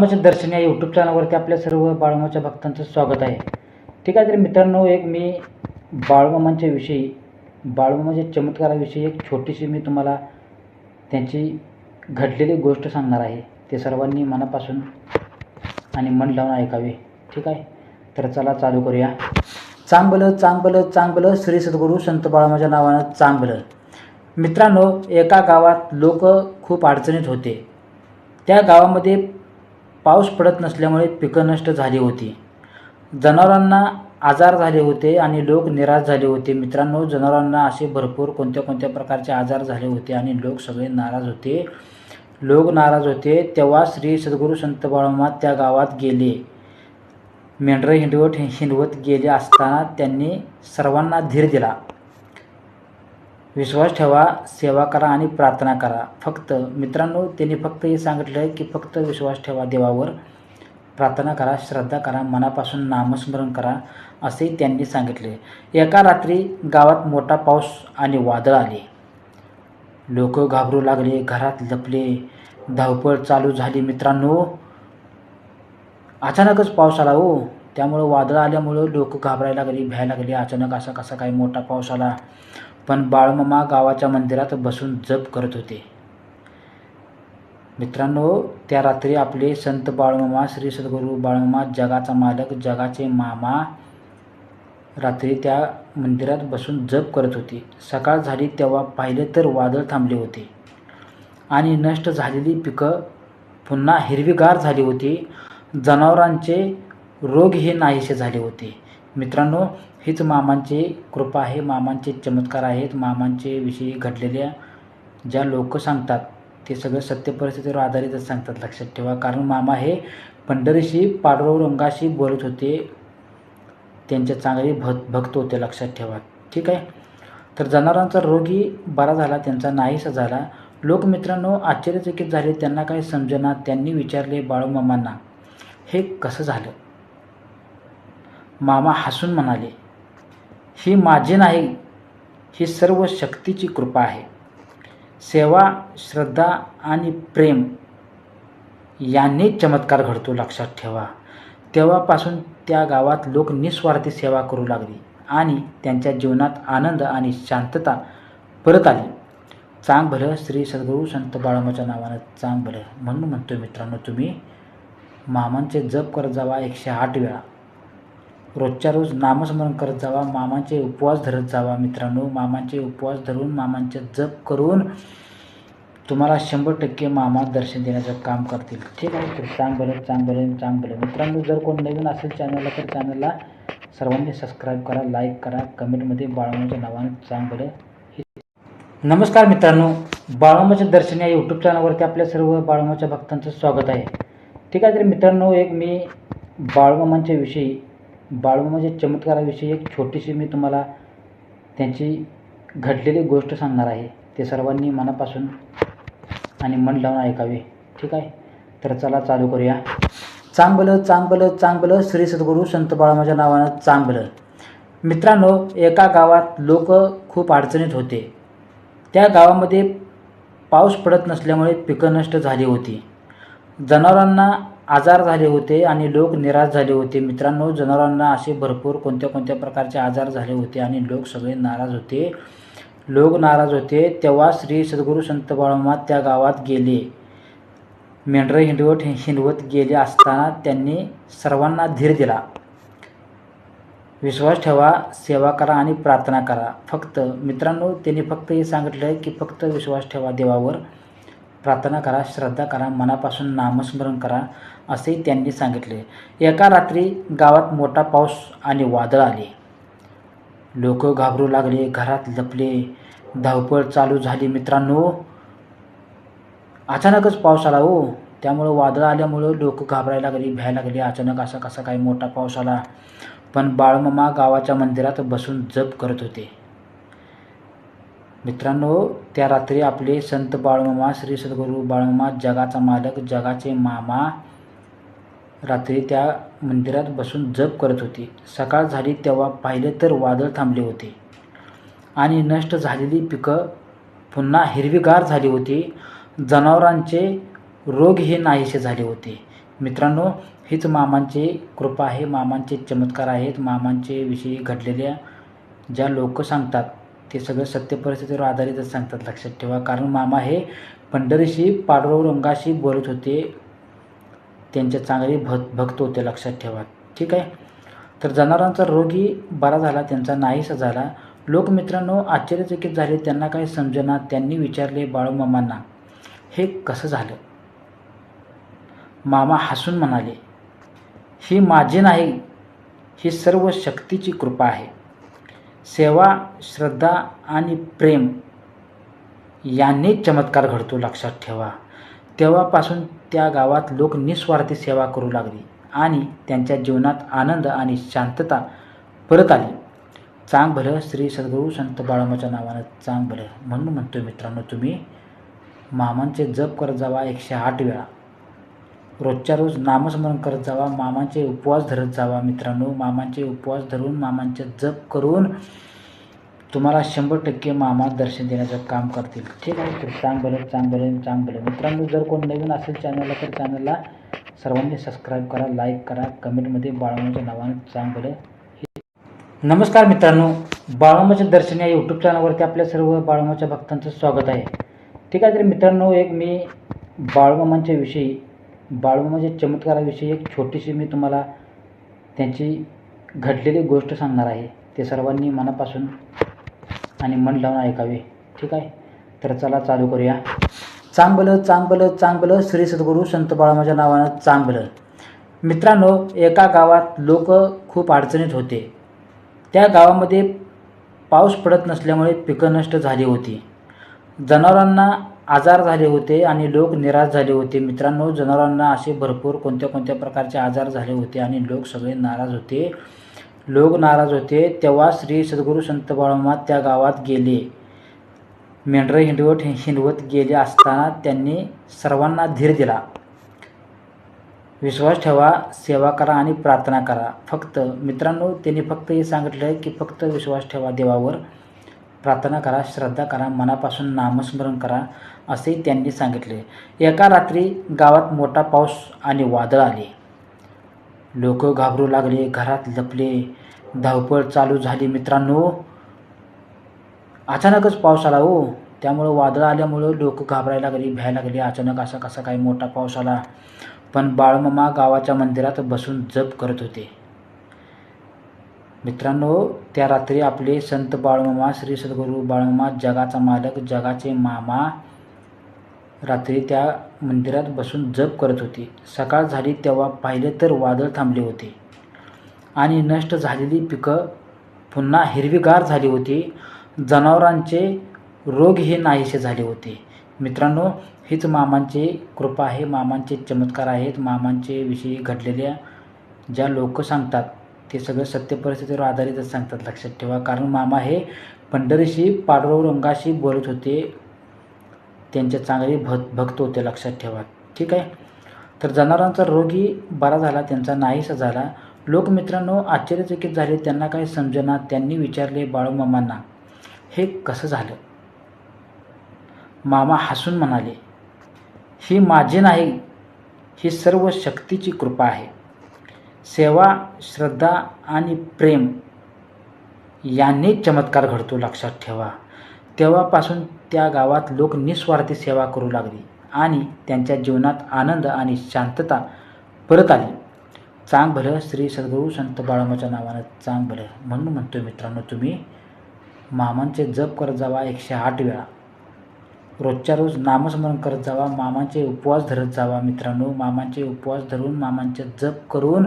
बाळूमाच्या दर्शन या यूट्यूब चॅनलवरती आपल्या सर्व बाळमाच्या भक्तांचं स्वागत आहे. ठीक आहे तर मित्रांनो एक मी बाळमामांच्या विषयी बाळमामाच्या चमत्काराविषयी एक छोटीशी मी तुम्हाला त्यांची घडलेली गोष्ट सांगणार आहे. ते सर्वांनी मनापासून आणि मन लावून ऐकावे. ठीक आहे? तर चला चालू करूया. चांगलं चांगलं चांगलं श्री सद्गुरू संत बाळमाच्या नावानं चांगलं मित्रांनो एका गावात लोक खूप अडचणीत होते. त्या गावामध्ये पाऊस पडत नसल्यामुळे पिकं नष्ट झाली होती. जनावरांना आजार झाले होते आणि लोक निराश झाले होते. मित्रांनो जनावरांना असे भरपूर कोणत्या कोणत्या प्रकारचे आजार झाले होते आणि लोक सगळे नाराज होते. लोक नाराज होते. तेव्हा श्री सद्गुरू संत बाळमा त्या गावात गेले. मेंढरं हिंडवत हिंडवत गेले असताना त्यांनी सर्वांना धीर दिला. विश्वास ठेवा सेवा करा आणि प्रार्थना करा. फक्त मित्रांनो त्यांनी फक्त हे सांगितलं की फक्त विश्वास ठेवा देवावर. प्रार्थना करा श्रद्धा करा मनापासून नामस्मरण करा असे त्यांनी सांगितले. एका रात्री गावात मोठा पाऊस आणि वादळ आले. लोक घाबरू लागले घरात लपले. धावपळ चालू झाली मित्रांनो. अचानकच पाऊस आला हो. त्यामुळं वादळ आल्यामुळं लोक घाबरायला लागली भ्यायला लागले. अचानक असा कसा काय मोठा पाऊस आला? पण बाळमामा गावाच्या मंदिरात बसून जप करत होते. मित्रांनो त्या रात्री आपले संत बाळमामा श्री सद्गुरू बाळमामा जगाचा मालक जगाचे मामा रात्री त्या मंदिरात बसून जप करत होते. सकाळ झाली तेव्हा पाहिले तर वादळ थांबले होते आणि नष्ट झालेली पिकं पुन्हा हिरवीगार झाली होती. जनावरांचे रोग हे नाहीसे झाले होते. मित्रांनो हीच मामांची कृपा आहे मामांचे चमत्कार आहेत मामांचे विषयी घडलेल्या ज्या लोक सांगतात ते सगळं सत्य परिस्थितीवर आधारितच सांगतात लक्षात ठेवा. कारण मामा हे पंढरीशी पांडुरंगाशी बोलत होते. त्यांचे चांगले भक्त भक्त होते लक्षात ठेवा. ठीक आहे? तर जनावरांचा रोगही बरा झाला त्यांचा नाहीसा झाला. लोक मित्रांनो आश्चर्यचकित झाले त्यांना काही समजेना त्यांनी विचारले बाळूमामांना हे कसं झालं? मामा हसून म्हणाले ही माझी नाही ही सर्व शक्तीची कृपा आहे. सेवा श्रद्धा आणि प्रेम यांनी चमत्कार घडतो लक्षात ठेवा. तेव्हापासून त्या गावात लोक निस्वार्थी सेवा करू लागली आणि त्यांच्या जीवनात आनंद आणि शांतता परत आली. चांग भलं श्री सद्गुरू संत बाळामाच्या नावानं चांग भलं म्हणून म्हणतो मित्रांनो तुम्ही. मामांचे जप करत जावा एकशे आठ वेळा. रोजच्या रोज नामस्मरण करत जावा मामांचे उपवास धरत जावा मित्रांनो. मामांचे उपवास धरून मामांचे जप करून तुम्हाला शंभर टक्के मामा दर्शन देण्याचं काम करतील. ठीक आहे तर चांगलं चांगलं चांगलं. मित्रांनो जर कोण नवीन असेल चॅनलला तर चॅनलला सर्वांनी सबस्क्राईब करा लाईक करा. कमेंटमध्ये बाळामाच्या नावाने चांगलं हे नमस्कार मित्रांनो. बाळामाच्या दर्शन या यूट्यूब चॅनलवरती आपल्या सर्व बाळामाच्या भक्तांचं स्वागत आहे. ठीक आहे तर मित्रांनो एक मी बाळमामांच्या विषयी बाळूमामाच्या म्हणजे चमत्काराविषयी एक छोटीशी मी तुम्हाला त्यांची घडलेली गोष्ट सांगणार आहे. ते सर्वांनी मनापासून आणि मन लावून ऐकावे. ठीक आहे? तर चला चालू करूया. चांगलं चांगलं चांगलं श्री सद्गुरू संत बाळामाच्या नावानं चांगलं मित्रांनो एका गावात लोक खूप अडचणीत होते. त्या गावामध्ये पाऊस पडत नसल्यामुळे पिकं नष्ट झाली होती. जनावरांना आजार झाले होते आणि लोक निराश झाले होते. मित्रांनो जनावरांना असे भरपूर कोणत्या कोणत्या प्रकारचे आजार झाले होते आणि लोक सगळे नाराज होते. लोक नाराज होते. तेव्हा श्री सद्गुरू संत बाळोमा त्या गावात गेले. मेंढर हिंडवत हिंडवत गेले असताना त्यांनी सर्वांना धीर दिला. विश्वास ठेवा सेवा करा आणि प्रार्थना करा. फक्त मित्रांनो त्यांनी फक्त हे सांगितलं आहे की फक्त विश्वास ठेवा देवावर. प्रार्थना करा श्रद्धा करा मनापासून नामस्मरण करा. असे त्यांनी सांगितले. एका रात्री गावात मोठा पाऊस आणि वादळ आले. लोक घाबरू लागले घरात लपले. धावपळ चालू झाली मित्रांनो. अचानकच पाऊस आला हो. त्यामुळं वादळ आल्यामुळं लोक घाबरायला लागली भ्यायला लागली. अचानक असा कसा काही मोठा पाऊस आला? पण बाळमामा गावाच्या मंदिरात बसून जप करत होते. मित्रांनो त्या रात्री आपले संत बाळमामा श्री सद्गुरू बाळमामा जगाचा मालक जगाचे मामा रात्री त्या मंदिरात बसून जप करत होती. सकाळ झाली तेव्हा पाहिले तर वादळ थांबले होते आणि नष्ट झालेली पिकं पुन्हा हिरवीगार झाली होती. जनावरांचे रोग हे नाहीसे झाले होते. मित्रांनो हीच मामांची कृपा आहे. मामांचे चमत्कार आहेत. मामांचे विषयी घडलेल्या ज्या लोक सांगतात ते सगळं सत्य परिस्थितीवर आधारितच सांगतात. लक्षात ठेवा कारण मामा हे पंढरीशी पांडुरंगाशी बोलत होते. त्यांचे चांगले भ भक्त होते लक्षात ठेवा. ठीक आहे? तर जनावरांचा रोगही बरा झाला त्यांचा नाहीसा झाला. लोकमित्रांनो आश्चर्यचकित झाले. त्यांना काही समजेना. त्यांनी विचारले बाळूमामांना हे कसं झालं? मामा हसून म्हणाले ही माझी नाही. ही सर्व शक्तीची कृपा आहे. सेवा श्रद्धा आणि प्रेम यांनी चमत्कार घडतो लक्षात ठेवा. तेव्हापासून त्या गावात लोक निस्वार्थी सेवा करू लागली आणि त्यांच्या जीवनात आनंद आणि शांतता परत आली. चांग भलं श्री सद्गुरू संत बाळामाच्या नावानं चांग भलं म्हणून म्हणतो मित्रांनो तुम्ही मामांचे जप करत जावा एकशे आठ वेळा. रोजच्या रोज नामस्मरण करत जावा मामांचे उपवास धरत जावा मित्रांनो. मामांचे उपवास धरून मामांचे जप करून तुम्हाला शंभर टक्के मामा दर्शन देण्याचं काम करतील. ठीक आहे तर चांग भलं चांग चांग मित्रांनो जर कोण नवीन असेल चॅनलला तर चॅनलला सर्वांनी सबस्क्राईब करा लाईक करा. कमेंटमध्ये बाळमाच्या नावाने चांग नमस्कार मित्रांनो. बाळमाचे दर्शन या यूट्यूब चॅनलवरती आपल्या सर्व बाळमाच्या भक्तांचं स्वागत आहे. ठीक आहे तर मित्रांनो एक मी बाळमामांच्या विषयी बाळमामाच्या चमत्काराविषयी एक छोटीशी मी तुम्हाला त्यांची घडलेली गोष्ट सांगणार आहे. ते सर्वांनी मनापासून आणि मन लावून ऐकावे. ठीक आहे? तर चला चालू करूया. चांगलं चांगलं चांगलं श्री सद्गुरू संत बाळामाच्या नावानं चांगलं मित्रांनो एका गावात लोक खूप अडचणीत होते. त्या गावामध्ये पाऊस पडत नसल्यामुळे पिकं नष्ट झाली होती. जनावरांना आजार झाले होते आणि लोक निराश झाले होते. मित्रांनो जनावरांना असे भरपूर कोणत्या कोणत्या प्रकारचे आजार झाले होते आणि लोक सगळे नाराज होते. लोक नाराज होते तेव्हा श्री सद्गुरू संत बाळोमा त्या गावात गेले. मेंढरं हिंडवत हिंडवत गेले असताना त्यांनी सर्वांना धीर दिला. विश्वास ठेवा सेवा करा आणि प्रार्थना करा. फक्त मित्रांनो त्यांनी फक्त हे सांगितलं की फक्त विश्वास ठेवा देवावर. प्रार्थना करा श्रद्धा करा मनापासून नामस्मरण करा असे त्यांनी सांगितले. एका रात्री गावात मोठा पाऊस आणि वादळ आले. लोक घाबरू लागले घरात लपले. धावपळ चालू झाली मित्रांनो. अचानकच पाऊस आला हो. त्यामुळं वादळ आल्यामुळं लोक घाबरायला लागली भ्यायला लागली. अचानक असा कसा काही मोठा पाऊस आला. पण बाळमामा गावाच्या मंदिरात बसून जप करत होते. मित्रांनो त्या रात्री आपले संत बाळमामा श्री सद्गुरू बाळमामा जगाचा मालक जगाचे मामा रात्री त्या मंदिरात बसून जप करत होती. सकाळ झाली तेव्हा पाहिले तर वादळ थांबले होते आणि नष्ट झालेली पिकं पुन्हा हिरवीगार झाली होती. जनावरांचे रोग हे नाहीसे झाले होते. मित्रांनो हीच मामांची कृपा आहे. मामांचे चमत्कार आहेत. मामांचे विषयी घडलेल्या ज्या लोक सांगतात ते सगळं सत्य परिस्थितीवर आधारितच सांगतात. लक्षात ठेवा. कारण मामा हे पंढरीशी पांडुरंगाशी बोलत होते. त्यांचे चांगले भ भक्त होते लक्षात ठेवा. ठीक आहे? तर जनावरांचा रोगही बरा झाला त्यांचा नाहीसा झाला. लोकमित्रांनो आश्चर्यचकित झाले. त्यांना काही समजेना. त्यांनी विचारले बाळूमामांना हे कसं झालं? मामा हसून म्हणाले ही माझी नाही ही सर्व शक्तीची कृपा आहे. सेवा श्रद्धा आणि प्रेम यांनी चमत्कार घडतो लक्षात ठेवा. तेव्हापासून त्या गावात लोक निस्वार्थी सेवा करू लागली आणि त्यांच्या जीवनात आनंद आणि शांतता परत आली. चांग भलं श्री सद्गुरू संत बाळामाच्या नावानं चांग भलं म्हणून म्हणतो मित्रांनो तुम्ही मामांचे जप करत जावा एकशे आठ वेळा. रोजच्या रोज नामस्मरण करत जावा मामांचे उपवास धरत जावा मित्रांनो. मामांचे उपवास धरून मामांचे जप करून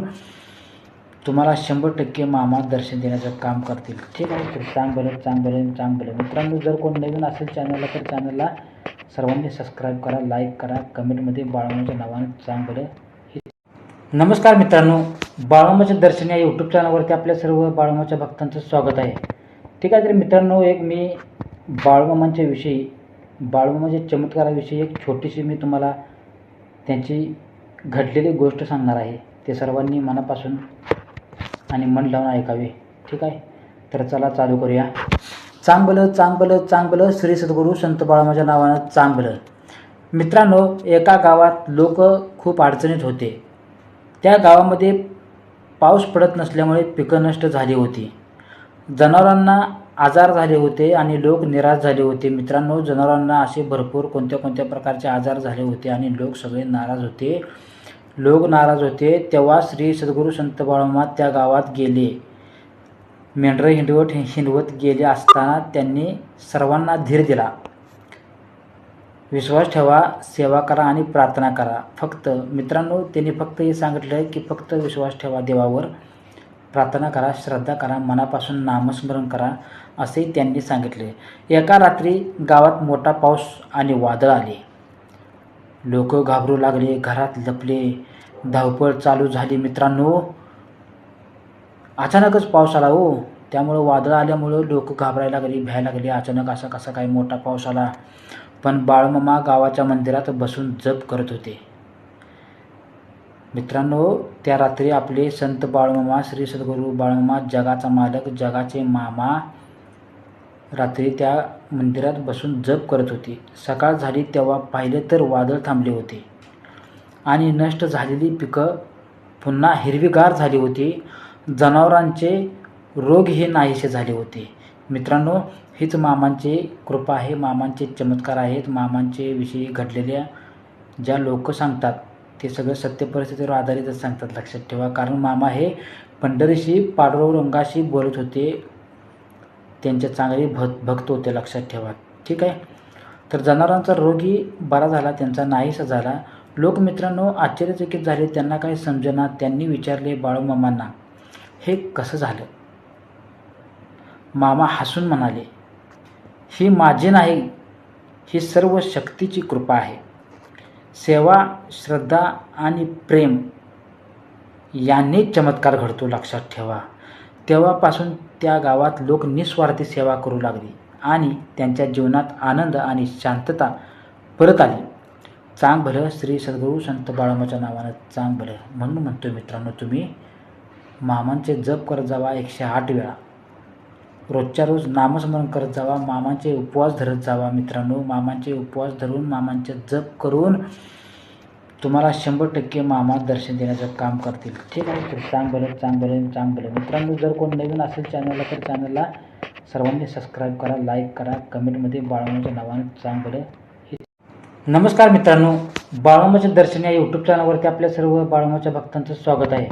तुम्हाला शंभर टक्के मामा दर्शन देण्याचं काम करतील. ठीक आहे तर चांग भलं चांग चांग मित्रांनो जर कोण नवीन असेल चॅनलला तर चॅनलला सर्वांनी सबस्क्राईब करा लाईक करा. कमेंटमध्ये बाळमाच्या नावानं चांग नमस्कार मित्रांनो बाळूमाचे दर्शन या यूट्यूब चॅनलवरती आपल्या सर्व बाळमाच्या भक्तांचं स्वागत आहे. ठीक आहे तर मित्रांनो एक मी बाळमामांच्या विषयी बाळमामाच्या चमत्काराविषयी एक छोटीशी मी तुम्हाला त्यांची घडलेली गोष्ट सांगणार आहे. ते सर्वांनी मनापासून आणि मन लावून ऐकावे. ठीक आहे? तर चला चालू करूया. चांगलं चांगलं चांगलं श्री सद्गुरू संत बाळामाच्या नावानं चांगलं मित्रांनो एका गावात लोक खूप अडचणीत होते. त्या गावामध्ये पाऊस पडत नसल्यामुळे पिकं नष्ट झाली होती. जनावरांना आजार झाले होते आणि लोक निराश झाले होते. मित्रांनो जनावरांना असे भरपूर कोणत्या कोणत्या प्रकारचे आजार झाले होते आणि लोक सगळे नाराज होते. लोक नाराज होते तेव्हा श्री सद्गुरू संत बाळोमा त्या गावात गेले. मेंढरं हिंडवत हिंडवत गेले असताना त्यांनी सर्वांना धीर दिला. विश्वास ठेवा सेवा करा आणि प्रार्थना करा. फक्त मित्रांनो त्यांनी फक्त हे सांगितलं आहे की फक्त विश्वास ठेवा देवावर. प्रार्थना करा श्रद्धा करा मनापासून नामस्मरण करा असे त्यांनी सांगितले. एका रात्री गावात मोठा पाऊस आणि वादळ आले. लोक घाबरू लागले घरात लपले. धावपळ चालू झाली मित्रांनो. अचानकच पाऊस आला हो. त्यामुळं वादळ आल्यामुळं लोक घाबरायला लागली भ्यायला लागली. अचानक असा कसा काय मोठा पाऊस आला. पण बाळमामा गावाच्या मंदिरात बसून जप करत होते. मित्रांनो त्या रात्री आपले संत बाळमामा श्री सद्गुरू बाळमामा जगाचा मालक जगाचे मामा रात्री त्या मंदिरात बसून जप करत होते. सकाळ झाली तेव्हा पाहिले तर वादळ थांबले होते आणि नष्ट झालेली पिकं पुन्हा हिरवीगार झाली होती. जनावरांचे रोग हे नाहीसे झाले होते. मित्रांनो हीच मामांची कृपा आहे. मामांचे चमत्कार आहेत. मामांचे विषयी घडलेल्या ज्या लोक सांगतात ते सगळं सत्य परिस्थितीवर आधारितच सांगतात. लक्षात ठेवा. कारण मामा हे पंढरीशी पांडुरंगाशी बोलत होते. त्यांचे चांगले भ भक्त होते लक्षात ठेवा. ठीक आहे? तर जनावरांचा रोगी बरा झाला त्यांचा नाहीसा झाला. लोकमित्रांनो आश्चर्यचकित झाले. त्यांना काही समजेना? त्यांनी विचारले बाळूमामांना हे कसं झालं? मामा हसून म्हणाले ही माझी नाही ही सर्व शक्तीची कृपा आहे. सेवा श्रद्धा आणि प्रेम यांनी चमत्कार घडतो लक्षात ठेवा. तेव्हापासून त्या गावात लोक निस्वार्थी सेवा करू लागली आणि त्यांच्या जीवनात आनंद आणि शांतता परत आली. चांग भलं श्री सद्गुरू संत बाळामाच्या नावानं चांग भलं म्हणून म्हणतो मित्रांनो तुम्ही. मामांचे जप करत जावा एकशे आठ वेळा. रोजच्या रोज नामस्मरण करत जावा मामांचे उपवास धरत जावा मित्रांनो. मामांचे उपवास धरून मामांचे जप करून तुम्हाला शंभर टक्के मामा दर्शन देण्याचं काम करतील. ठीक आहे तर चांगलं चांगलं चांगलं मित्रांनो जर कोण नवीन असेल चॅनलला तर चॅनलला सर्वांनी सबस्क्राईब करा लाईक करा. कमेंटमध्ये बाळमाच्या नावाने चांगलं हे नमस्कार मित्रांनो बाळमाच्या दर्शन या यूट्यूब चॅनलवरती आपल्या सर्व बाळमाच्या भक्तांचं स्वागत आहे.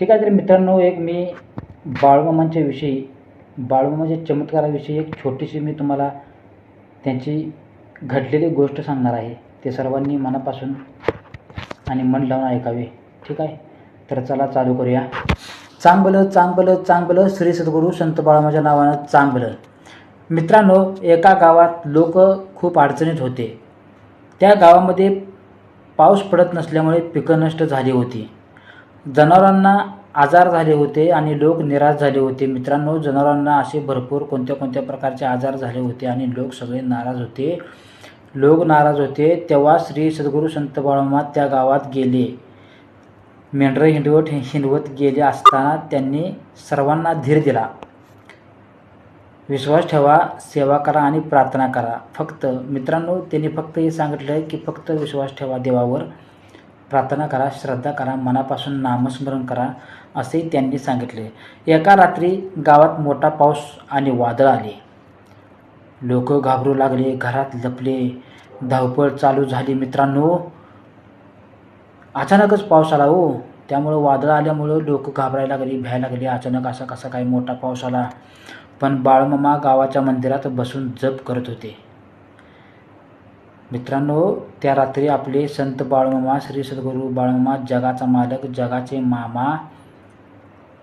ठीक आहे तर मित्रांनो एक मी बाळमामांच्या विषयी बाळमामाच्या चमत्काराविषयी एक छोटीशी मी तुम्हाला त्यांची घडलेली गोष्ट सांगणार आहे. ते सर्वांनी मनापासून आणि मन लावून ऐकावे. ठीक आहे? तर चला चालू करूया. चांगलं चांगलं चांगलं श्री सद्गुरू संत बाळामाच्या नावानं चांगलं मित्रांनो एका गावात लोक खूप अडचणीत होते. त्या गावामध्ये पाऊस पडत नसल्यामुळे पिकं नष्ट झाली होती. जनावरांना आजार झाले होते आणि लोक निराश झाले होते. मित्रांनो जनावरांना असे भरपूर कोणत्या कोणत्या प्रकारचे आजार झाले होते आणि लोक सगळे नाराज होते. लोक नाराज होते तेव्हा श्री सद्गुरू संत बाळोमा त्या गावात गेले. मेंढरं हिंडवत हिंडवत गेले असताना त्यांनी सर्वांना धीर दिला. विश्वास ठेवा सेवा करा आणि प्रार्थना करा. फक्त मित्रांनो त्यांनी फक्त हे सांगितलं आहे की फक्त विश्वास ठेवा देवावर. प्रार्थना करा श्रद्धा करा मनापासून नामस्मरण करा असे त्यांनी सांगितले. एका रात्री गावात मोठा पाऊस आणि वादळ आले. लोक घाबरू लागले घरात लपले. धावपळ चालू झाली मित्रांनो. अचानकच पाऊस आला हो. त्यामुळं वादळ आल्यामुळं लोक घाबरायला लागली भ्यायला लागली. अचानक असा कसा काय मोठा पाऊस आला. पण बाळमामा गावाच्या मंदिरात बसून जप करत होते. मित्रांनो त्या रात्री आपले संत बाळमामा श्री सद्गुरू बाळमामा जगाचा मालक जगाचे मामा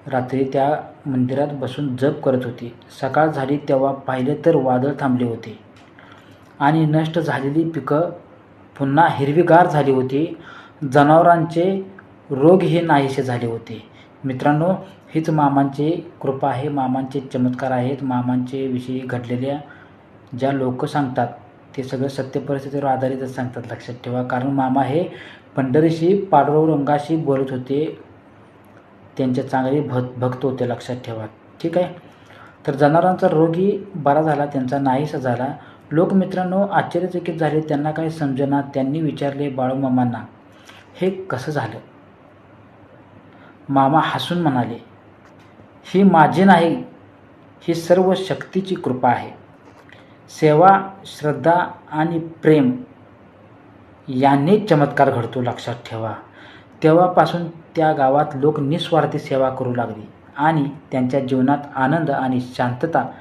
रात्री त्या मंदिरात बसून जप करत होते. सकाळ झाली तेव्हा पाहिले तर वादळ थांबले होते. आणि नष्ट झालेली पिकं पुन्हा हिरवीगार झाली होती. जनावरांचे रोग हे नाहीसे झाले होते. मित्रांनो हीच मामांची कृपा आहे. मामांचे चमत्कार आहेत. मामांचे विषयी घडलेल्या ज्या लोक सांगतात ते सगळं सत्य परिस्थितीवर आधारितच सांगतात. लक्षात ठेवा. कारण मामा हे पंढरीशी पांडुरंगाशी बोलत होते. त्यांचे चांगले भक्त भक्त होते. लक्षात ठेवा. ठीक आहे? तर जनावरांचा रोगी बरा झाला. त्यांचा नाहीसा झाला. लोकमित्रांनो आश्चर्यचकित झाले त्यांना काही समजेना त्यांनी विचारले बाळूमामांना हे कसं झालं? मामा हसून म्हणाले ही माझी नाही ही सर्व शक्तीची कृपा आहे. सेवा श्रद्धा आणि प्रेम यांनी चमत्कार घडतो लक्षात ठेवा. तेव्हापासून त्या गावात लोक निस्वार्थी सेवा करू लागली आणि त्यांच्या जीवनात आनंद आणि शांतता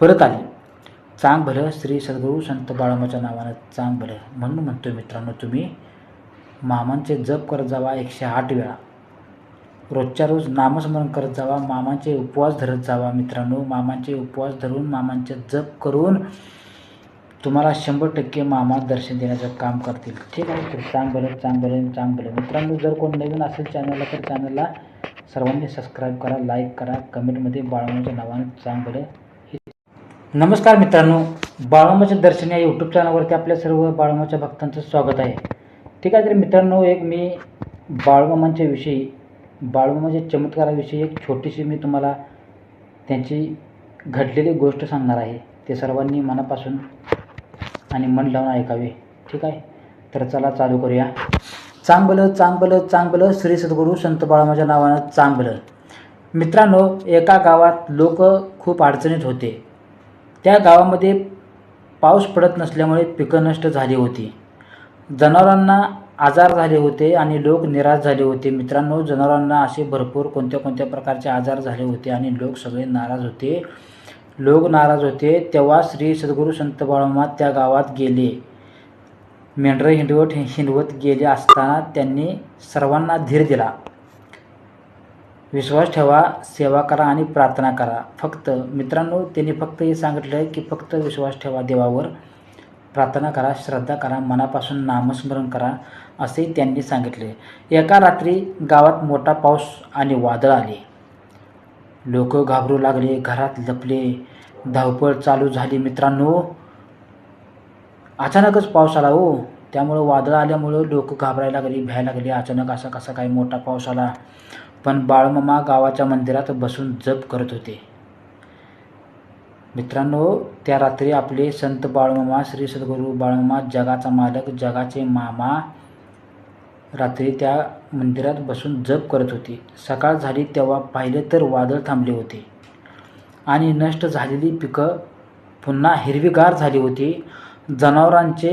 परत आली. चांग भलं श्री सद्गुरू संत बाळामाच्या नावानं चांग भलं. म्हणून म्हणतो मित्रांनो तुम्ही मामांचे जप करत जावा एकशे आठ वेळा. रोजच्या रोज नामस्मरण करत जावा मामांचे उपवास धरत जावा मित्रांनो. मामांचे उपवास धरून मामांचे जप करून तुम्हाला शंभर टक्के मामा दर्शन देण्याचं काम करतील. ठीक आहे तर चांग भलं चांग भलं चांग भलं. मित्रांनो जर कोण नवीन असेल चॅनलला तर चॅनलला सर्वांनी सबस्क्राईब करा लाईक करा. कमेंटमध्ये बाळामाच्या नावानं चांग भलं नमस्कार मित्रांनो बाळामाचे दर्शन या यूट्यूब चॅनलवरती आपल्या सर्व बाळामाच्या भक्तांचं स्वागत आहे. ठीक आहे तर मित्रांनो एक मी बाळमामांच्या विषयी बाळमामाच्या चमत्काराविषयी एक छोटीशी मी तुम्हाला त्यांची घडलेली गोष्ट सांगणार आहे. ते सर्वांनी मनापासून आणि मन लावून ऐकावे. ठीक आहे तर चला चालू करूया. चांगलं चांगलं चांगलं श्री सद्गुरू संत बाळामाच्या नावानं चांगलं मित्रांनो एका गावात लोक खूप अडचणीत होते. त्या गावामध्ये पाऊस पडत नसल्यामुळे पिकं नष्ट झाली होती. जनावरांना आजार झाले होते आणि लोक निराश झाले होते. मित्रांनो जनावरांना असे भरपूर कोणत्या कोणत्या प्रकारचे आजार झाले होते आणि लोक सगळे नाराज होते. लोक नाराज होते. तेव्हा श्री सद्गुरू संत बाळोमा त्या गावात गेले. मेंढरं हिंडवत हिंडवत गेले असताना त्यांनी सर्वांना धीर दिला. विश्वास ठेवा सेवा करा आणि प्रार्थना करा. फक्त मित्रांनो त्यांनी फक्त हे सांगितलं आहे की फक्त विश्वास ठेवा देवावर. प्रार्थना करा श्रद्धा करा मनापासून नामस्मरण करा असे त्यांनी सांगितले. एका रात्री गावात मोठा पाऊस आणि वादळ आले. लोक घाबरू लागले घरात लपले. धावपळ चालू झाली मित्रांनो. अचानकच पाऊस आला हो. त्यामुळं वादळ आल्यामुळं लोक घाबरायला लागली भ्यायला लागले. अचानक असा कसा काय मोठा पाऊस आला? पण बाळमामा गावाच्या मंदिरात बसून जप करत होते. मित्रांनो त्या रात्री आपले संत बाळमामा श्री सद्गुरू बाळमामा जगाचा मालक जगाचे मामा रात्री त्या मंदिरात बसून जप करत होते. सकाळ झाली तेव्हा पाहिले तर वादळ थांबले होते आणि नष्ट झालेली पिकं पुन्हा हिरवीगार झाली होती. जनावरांचे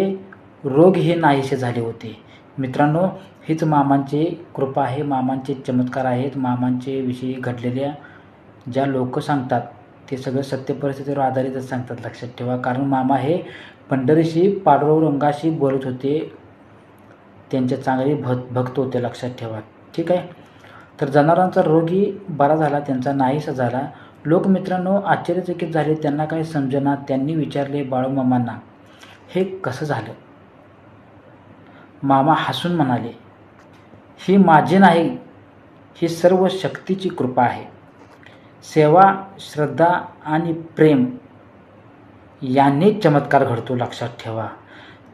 रोग हे नाहीसे झाले होते. मित्रांनो हीच मामांची कृपा आहे. मामांचे चमत्कार आहेत. मामांचे विषयी घडलेल्या ज्या लोक सांगतात ते सगळं सत्य परिस्थितीवर आधारितच सांगतात. लक्षात ठेवा. कारण मामा हे पंढरीशी पांडुरंगाशी बोलत होते. त्यांचे चांगले भ भक्त होते. लक्षात ठेवा. ठीक आहे? तर जनावरांचा रोगही बरा झाला. त्यांचा नाहीसा झाला. लोक मित्रांनो आश्चर्यचकित झाले. त्यांना काही समजेना. त्यांनी विचारले बाळूमामांना हे कसं झालं? मामा हसून म्हणाले ही माझी नाही ही सर्व शक्तीची कृपा आहे. सेवा श्रद्धा आणि प्रेम यांनी चमत्कार घडतो लक्षात ठेवा.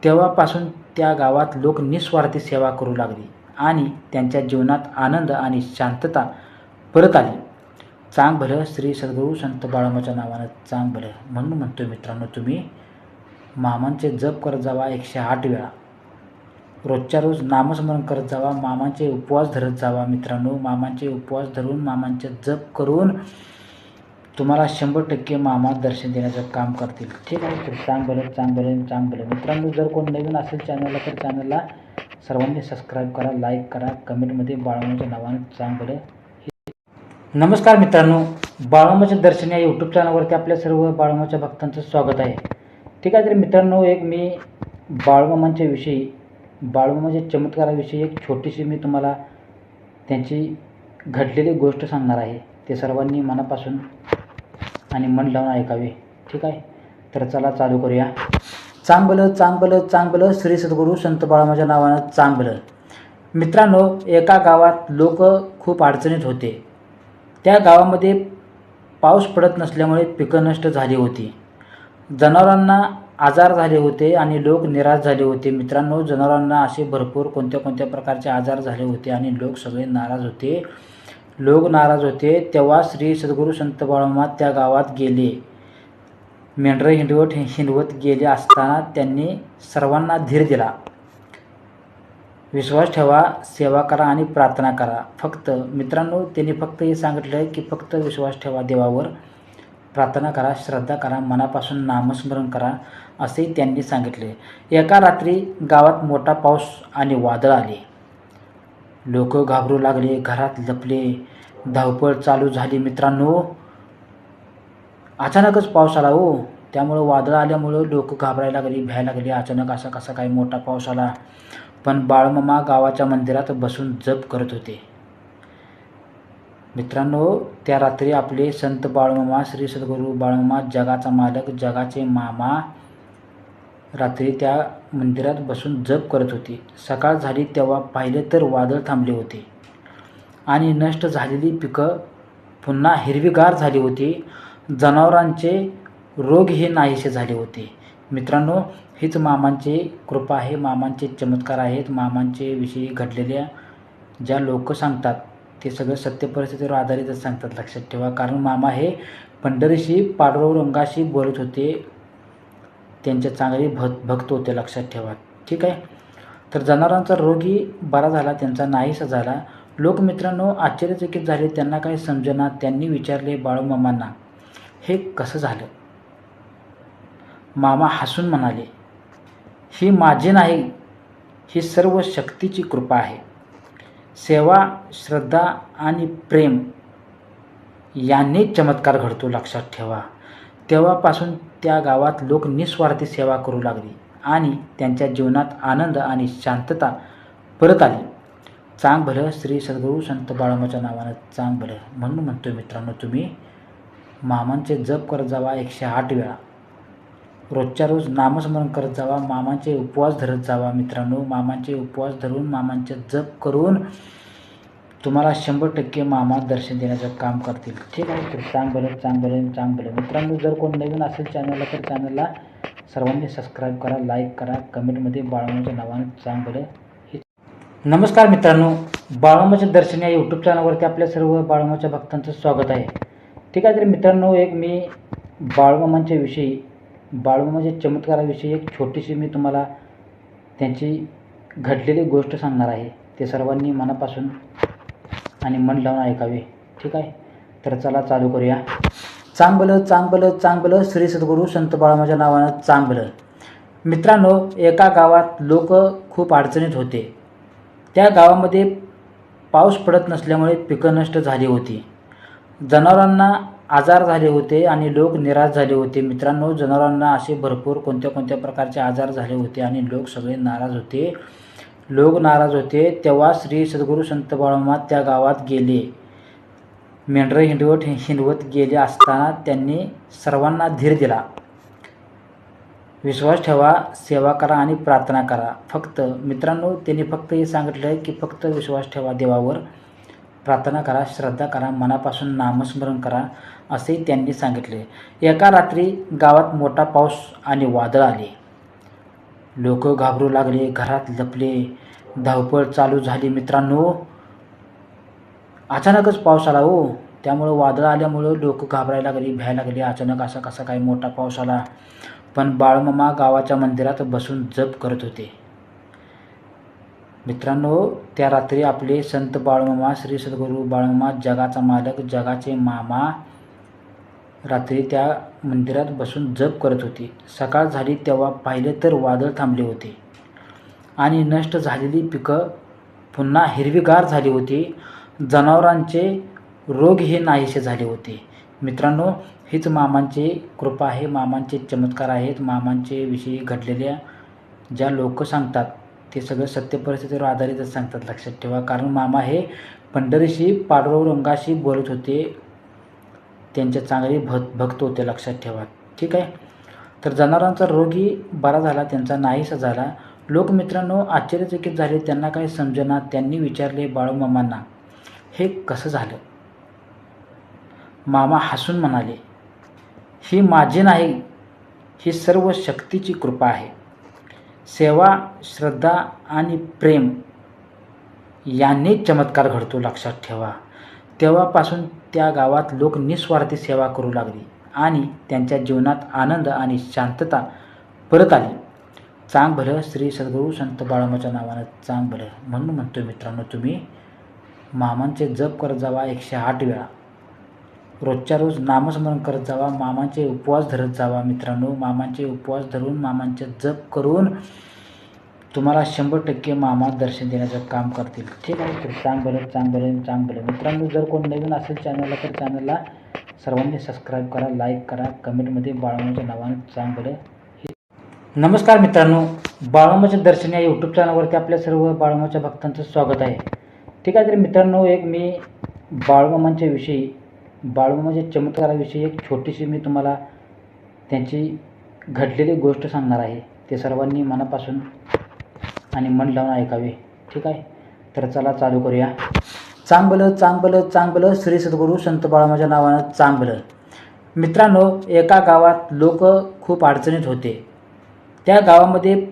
तेव्हापासून त्या गावात लोक निस्वार्थी सेवा करू लागली आणि त्यांच्या जीवनात आनंद आणि शांतता परत आली. चांग भलं श्री सद्गुरू संत बाळामाच्या नावानं चांग भलं म्हणून म्हणतो मित्रांनो तुम्ही मामांचे जप करत जावा एकशे आठ वेळा. रोजच्या रोज नामस्मरण करत जावा मामांचे उपवास धरत जावा मित्रांनो. मामांचे उपवास धरून मामांचे जप करून तुम्हाला शंभर टक्के मामा दर्शन देण्याचं काम करतील. ठीक आहे तर चांगलं चांगलं चांगलं. मित्रांनो जर कोण नवीन असेल चॅनलला तर चॅनलला सर्वांनी सबस्क्राईब करा लाईक करा. कमेंटमध्ये बाळामाच्या नावाने चांगलं नमस्कार मित्रांनो. बाळामाचे दर्शन या यूट्यूब चॅनलवरती आपल्या सर्व बाळामाच्या भक्तांचं स्वागत आहे. ठीक आहे तर मित्रांनो एक मी बाळमामांच्या विषयी बाळमामाच्या म्हणजे चमत्काराविषयी एक छोटीशी मी तुम्हाला त्यांची घडलेली गोष्ट सांगणार आहे. ते सर्वांनी मनापासून आणि मन लावून ऐकावे. ठीक आहे? तर चला चालू करूया. चांगलं चांगलं चांगलं श्री सद्गुरू संत बाळामाच्या नावानं चांगलं मित्रांनो एका गावात लोक खूप अडचणीत होते. त्या गावामध्ये पाऊस पडत नसल्यामुळे पिकं नष्ट झाली होती. जनावरांना आजार झाले होते आणि लोक निराश झाले होते. मित्रांनो जनावरांना असे भरपूर कोणत्या कोणत्या प्रकारचे आजार झाले होते आणि लोक सगळे नाराज होते. लोक नाराज होते. तेव्हा श्री सद्गुरू संत बाळोमा त्या गावात गेले. मेंढरं हिंडवत हिंडवत गेले असताना त्यांनी सर्वांना धीर दिला. विश्वास ठेवा सेवा करा आणि प्रार्थना करा. फक्त मित्रांनो त्यांनी फक्त हे सांगितलं आहे की फक्त विश्वास ठेवा देवावर. प्रार्थना करा श्रद्धा करा मनापासून नामस्मरण करा. असे त्यांनी सांगितले. एका रात्री गावात मोठा पाऊस आणि वादळ आले. लोक घाबरू लागले घरात लपले. धावपळ चालू झाली मित्रांनो. अचानकच पाऊस आला हो. त्यामुळं वादळ आल्यामुळं लोक घाबरायला लागली भ्यायला लागली. अचानक असा कसा काही मोठा पाऊस आला? पण बाळमामा गावाच्या मंदिरात बसून जप करत होते. मित्रांनो त्या रात्री आपले संत बाळमामा श्री सद्गुरू बाळमामा जगाचा मालक जगाचे मामा रात्री त्या मंदिरात बसून जप करत होती. सकाळ झाली तेव्हा पाहिले तर वादळ थांबले होते आणि नष्ट झालेली पिकं पुन्हा हिरवीगार झाली होती. जनावरांचे रोग हे नाहीसे झाले होते. मित्रांनो हीच मामांची कृपा आहे. मामांचे चमत्कार आहेत. मामांचे विषयी घडलेल्या ज्या लोक सांगतात ते सगळं सत्य परिस्थितीवर आधारितच सांगतात. लक्षात ठेवा. कारण मामा हे पंढरीशी पांडुरंगाशी बोलत होते. त्यांचे चांगले भक्त भक्त होते लक्षात ठेवा. ठीक आहे? तर जनावरांचा रोगी बरा झाला त्यांचा नाहीसा झाला. लोकमित्रांनो आश्चर्यचकित झाले. त्यांना काही समजेना. त्यांनी विचारले बाळूमामांना हे कसं झालं? मामा हसून म्हणाले ही माझी नाही ही सर्व शक्तीची कृपा आहे. सेवा श्रद्धा आणि प्रेम यांनी चमत्कार घडतो लक्षात ठेवा. तेव्हापासून त्या गावात लोक निस्वार्थी सेवा करू लागली आणि त्यांच्या जीवनात आनंद आणि शांतता परत आली. चांग भलं श्री सद्गुरू संत बाळमाच्या नावानं चांग भलं म्हणून म्हणतोय मित्रांनो तुम्ही. मामांचे जप करत जावा एकशे आठ वेळा. रोजच्या रोज नामस्मरण करत जावा मामांचे उपवास धरत जावा मित्रांनो. मामांचे उपवास धरून मामांचे जप करून तुम्हाला शंभर टक्के मामा दर्शन देण्याचं काम करतील. ठीक आहे तर चांग भलं चांग चांग मित्रांनो जर कोण नवीन असेल चॅनलला तर चॅनलला सर्वांनी सबस्क्राईब करा लाईक करा. कमेंटमध्ये बाळमाच्या नावानं चांग हे नमस्कार मित्रांनो. बाळमाचे दर्शन या यूट्यूब चॅनलवरती आपल्या सर्व बाळमाच्या भक्तांचं स्वागत आहे. ठीक आहे तर मित्रांनो एक मी बाळमामांच्या विषयी बाळमामाच्या चमत्काराविषयी एक छोटीशी मी तुम्हाला त्यांची घडलेली गोष्ट सांगणार आहे. ते सर्वांनी मनापासून आणि मन लावून ऐकावे. ठीक आहे? तर चला चालू करूया. चांगलं चांगलं चांगलं श्री सद्गुरू संत बाळामाच्या नावानं चांगलं मित्रांनो एका गावात लोक खूप अडचणीत होते. त्या गावामध्ये पाऊस पडत नसल्यामुळे पिकं नष्ट झाली होती. जनावरांना आजार झाले होते आणि लोक निराश झाले होते. मित्रांनो जनावरांना असे भरपूर कोणत्या कोणत्या प्रकारचे आजार झाले होते आणि लोक सगळे नाराज होते. लोक नाराज होते तेव्हा श्री सद्गुरू संत बाळमा त्या गावात गेले. मेंढरं हिंडवत हिंडवत गेले असताना त्यांनी सर्वांना धीर दिला. विश्वास ठेवा सेवा करा आणि प्रार्थना करा. फक्त मित्रांनो त्यांनी फक्त हे सांगितलं आहे की फक्त विश्वास ठेवा देवावर. प्रार्थना करा श्रद्धा करा मनापासून नामस्मरण करा असे त्यांनी सांगितले. एका रात्री गावात मोठा पाऊस आणि वादळ आले. लोक घाबरू लागले घरात लपले. धावपळ चालू झाली मित्रांनो. अचानकच पाऊस आला हो. त्यामुळं वादळ आल्यामुळं लोक घाबरायला लागली भ्यायला लागली. अचानक असा कसा काय मोठा पाऊस आला. पण बाळमामा गावाच्या मंदिरात बसून जप करत होते. मित्रांनो त्या रात्री आपले संत बाळमामा श्री सद्गुरू बाळमामा जगाचा मालक जगाचे मामा रात्री त्या मंदिरात बसून जप करत होती. सकाळ झाली तेव्हा पाहिले तर वादळ थांबले होते आणि नष्ट झालेली पिकं पुन्हा हिरवीगार झाली होती. जनावरांचे रोग हे नाहीसे झाले होते. मित्रांनो हीच मामांची कृपा आहे. मामांचे चमत्कार आहेत. मामांचे विषयी घडलेल्या ज्या लोक सांगतात ते सगळं सत्य परिस्थितीवर आधारितच सांगतात. लक्षात ठेवा. कारण मामा हे पंढरीशी पांडुरंगाशी बोलत होते. त्यांचे चांगले भक्त भक्त होते लक्षात ठेवा. ठीक आहे? तर जनावरांचा रोगी बरा झाला त्यांचा नाहीसा झाला. लोकमित्रांनो आश्चर्यचकित झाले. त्यांना काही समजेना. त्यांनी विचारले बाळूमामांना हे कसं झालं? मामा हसून म्हणाले ही माझी नाही ही सर्व शक्तीची कृपा आहे. सेवा श्रद्धा आणि प्रेम यांनीच चमत्कार घडतो लक्षात ठेवा. तेव्हापासून त्या गावात लोक निस्वार्थी सेवा करू लागली आणि त्यांच्या जीवनात आनंद आणि शांतता परत आली. चांग भलं श्री सद्गुरू संत बाळामाच्या नावानं चांग भलं म्हणून म्हणतो मित्रांनो तुम्ही मामांचे जप करत जावा एकशे आठ वेळा. रोजच्या रोज नामस्मरण करत जावा मामांचे उपवास धरत जावा मित्रांनो मामांचे उपवास धरून मामांचे जप करून तुम्हाला शंभर टक्के मामा दर्शन देण्याचं काम करतील. ठीक आहे तर चांग भलं चांग चांग मित्रांनो जर कोण नवीन असेल चॅनलला तर चॅनलला सर्वांनी सबस्क्राईब करा लाईक करा. कमेंटमध्ये बाळामाच्या नावाने चांग नमस्कार मित्रांनो बाळामाच्या दर्शन या यूट्यूब चॅनलवरती आपल्या सर्व बाळामाच्या भक्तांचं स्वागत आहे. ठीक आहे तर मित्रांनो एक मी बाळमामांच्या विषयी बाळमामाच्या चमत्काराविषयी एक छोटीशी मी तुम्हाला त्यांची घडलेली गोष्ट सांगणार आहे. ते सर्वांनी मनापासून आणि मन लावून ऐकावे. ठीक आहे? तर चला चालू करूया. चांगलं चांगलं चांगलं श्री सद्गुरू संत बाळामाच्या नावानं चांगलं मित्रांनो एका गावात लोक खूप अडचणीत होते. त्या गावामध्ये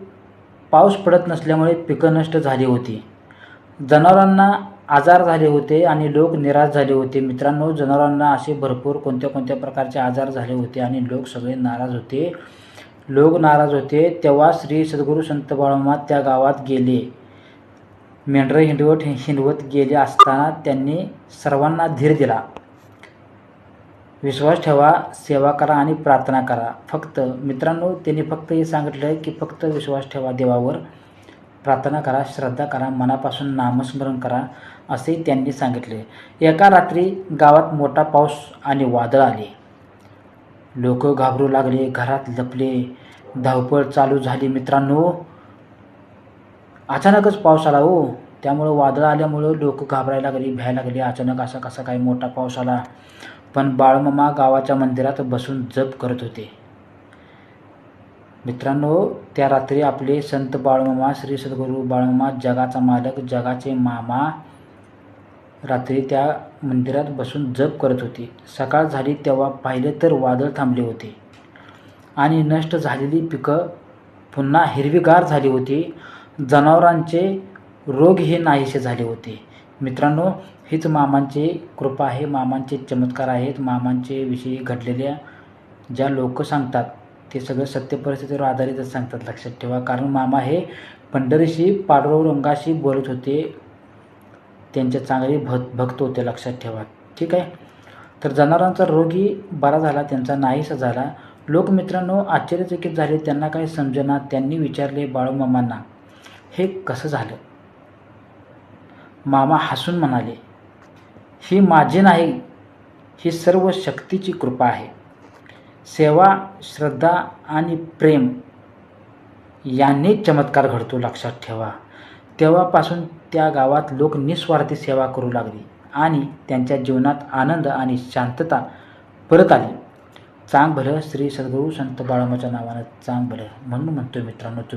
पाऊस पडत नसल्यामुळे पिकं नष्ट झाली होती. जनावरांना आजार झाले होते आणि लोक निराश झाले होते. मित्रांनो जनावरांना असे भरपूर कोणत्या कोणत्या प्रकारचे आजार झाले होते आणि लोक सगळे नाराज होते. लोक नाराज होते तेव्हा श्री सद्गुरू संत बाळोमा त्या गावात गेले. मेंढरं हिंडवत हिंडवत गेले असताना त्यांनी सर्वांना धीर दिला. विश्वास ठेवा सेवा करा आणि प्रार्थना करा. फक्त मित्रांनो त्यांनी फक्त हे सांगितलं की फक्त विश्वास ठेवा देवावर. प्रार्थना करा श्रद्धा करा मनापासून नामस्मरण करा असे त्यांनी सांगितले. एका रात्री गावात मोठा पाऊस आणि वादळ आले. लोक घाबरू लागले घरात लपले. धावपळ चालू झाली मित्रांनो. अचानकच पाऊस आला हो. त्यामुळं वादळ आल्यामुळं लोक घाबरायला लागली भ्यायला लागली. अचानक असा कसा काय मोठा पाऊस आला. पण बाळमामा गावाच्या मंदिरात बसून जप करत होते. मित्रांनो त्या रात्री आपले संत बाळमामा श्री सद्गुरू बाळमामा जगाचा मालक जगाचे मामा रात्री त्या मंदिरात बसून जप करत होती. सकाळ झाली तेव्हा पाहिले तर वादळ थांबले होते आणि नष्ट झालेली पिकं पुन्हा हिरवीगार झाली होती. जनावरांचे रोग हे नाहीसे झाले होते. मित्रांनो हीच मामांची कृपा आहे. मामांचे चमत्कार आहेत. मामांचे विषयी घडलेल्या ज्या लोक सांगतात ते सगळं सत्य परिस्थितीवर आधारितच सांगतात. लक्षात ठेवा. कारण मामा हे पंढरीशी पांडुरंगाशी बोलत होते. त्यांचे चांगले भक्त भक्त होते लक्षात ठेवा. ठीक आहे? तर जनावरांचा रोगही बरा झाला त्यांचा नाहीसा झाला. लोकमित्रांनो आश्चर्यचकित झाले. त्यांना काही समजेना. त्यांनी विचारले बाळूमामांना हे कसं झालं? मामा हसून म्हणाले ही माझी नाही ही सर्व शक्तीची कृपा आहे. सेवा श्रद्धा आणि प्रेम यांनीच चमत्कार घडतो लक्षात ठेवा. तेव्हापासून त्या गावात लोक निस्वार्थी सेवा करू लागली आणि त्यांच्या जीवनात आनंद आणि शांतता परत आली. चांग भलं श्री सद्गुरू संत बाळामाच्या नावानं चांग भलं म्हणून म्हणतोय मित्रांनो तुम्ही.